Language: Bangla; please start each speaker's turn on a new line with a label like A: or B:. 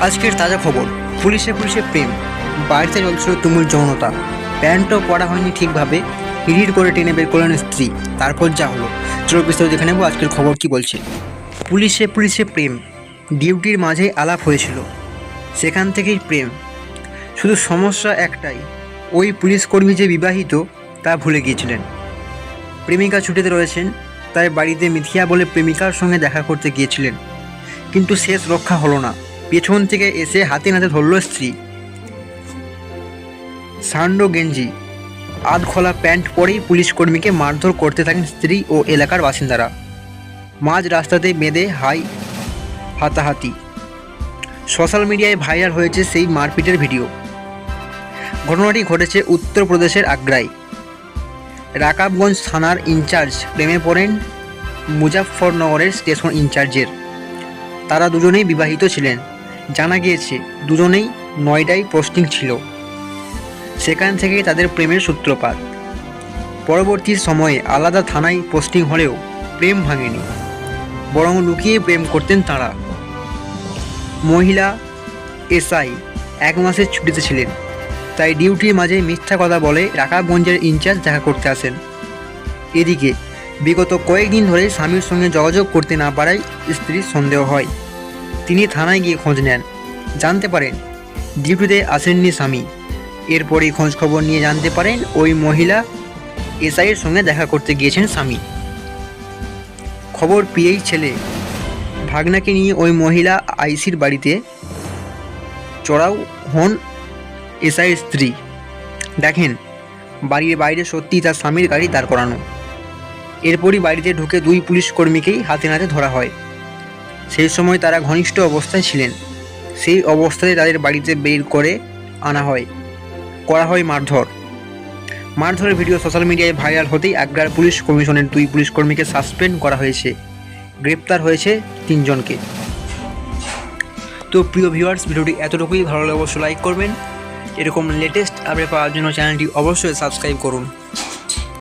A: আজকের তাজা খবর, পুলিশে পুলিশে প্রেম, বাড়িতে চলছিল তুমুল যৌনতা। প্যান্টও পরা হয়নি ঠিকভাবে হিড়ির করে টেনে বের করলেন স্ত্রী। তারপর যা হলো, চলো বিস্তারিত দেখে নেব আজকের খবর কি বলছে। পুলিশে পুলিশে প্রেম, ডিউটির মাঝে আলাপ হয়েছিল। সেখান থেকেই প্রেম। শুধু সমস্যা একটাই, ওই পুলিশ কর্মী যে বিবাহিত, তা ভুলে গিয়েছিলেন। প্রেমিকা ছুটিতে রয়েছেন, তাই বাড়িতে মিথিয়া বলে প্রেমিকার সঙ্গে দেখা করতে গিয়েছিলেন। কিন্তু শেষ রক্ষা হলো না। পেছন থেকে এসে হাতে নাতে ধরল স্ত্রী। সান্ডো গেঞ্জি, আধ খোলা প্যান্ট পরেই পুলিশ কর্মীকে মারধর করতে থাকেন স্ত্রী ও এলাকার বাসিন্দারা। মাঝ রাস্তাতে বেঁধে হাই হাতাহাতি। সোশ্যাল মিডিয়ায় ভাইরাল হয়েছে সেই মারপিটের ভিডিও। ঘটনাটি ঘটেছে উত্তরপ্রদেশের আগ্রায়। রাকাবগঞ্জ থানার ইনচার্জ প্রেমে পড়েন মুজাফরনগরের স্টেশন ইনচার্জের। তারা দুজনেই বিবাহিত ছিলেন। জানা গিয়েছে, দুজনেই নয়ডায় পোস্টিং ছিল। সেখান থেকেই তাদের প্রেমের সূত্রপাত। পরবর্তী সময়ে আলাদা থানায় পোস্টিং হলেও প্রেম ভাঙেনি, বরং লুকিয়ে প্রেম করতেন তারা। মহিলা এসআই এক মাসের ছুটিতে ছিলেন, তাই ডিউটির মাঝে মিথ্যা কথা বলে রাকাবগঞ্জের ইনচার্জ দেখা করতে আসেন। এদিকে, বিগত কয়েকদিন ধরে স্বামীর সঙ্গে যোগাযোগ করতে না পারায় স্ত্রীর সন্দেহ হয়। তিনি থানায় গিয়ে খোঁজ নেন। জানতে পারেন, ডিউটিতে আসেননি স্বামী। এরপরই খোঁজ খবর নিয়ে জানতে পারেন ওই মহিলা এসআইয়ের সঙ্গে দেখা করতে গিয়েছেন স্বামী। খবর পেয়েই ছেলে ভাগনাকে নিয়ে ওই মহিলা আইসির বাড়িতে চড়াও হন এসআইয়ের স্ত্রী। দেখেন, বাড়ির বাইরে সত্যি তার স্বামীর গাড়ি দাঁড় করানো। এরপরই বাড়িতে ঢুকে দুই পুলিশ কর্মীকেই হাতে নাতে ধরা হয়। সেই সময় তারা ঘনিষ্ঠ অবস্থায় ছিলেন। সেই অবস্থায় তাদের বাড়িতে বের করে আনা হয়। করা হয় মারধর। মারধরের ভিডিও সোশ্যাল মিডিয়ায় ভাইরাল হতেই আগ্রার পুলিশ কমিশনের দুই পুলিশ কর্মীকে সাসপেন্ড করা হয়েছে। গ্রেপ্তার হয়েছে তিনজনকে। তো প্রিয় ভিউয়ার্স, ভিডিওটি এতটুকুই। ভালো লাগলে অবশ্যই লাইক করবেন। এরকম লেটেস্ট আপডেট পাওয়ার জন্য চ্যানেলটি অবশ্যই সাবস্ক্রাইব করুন।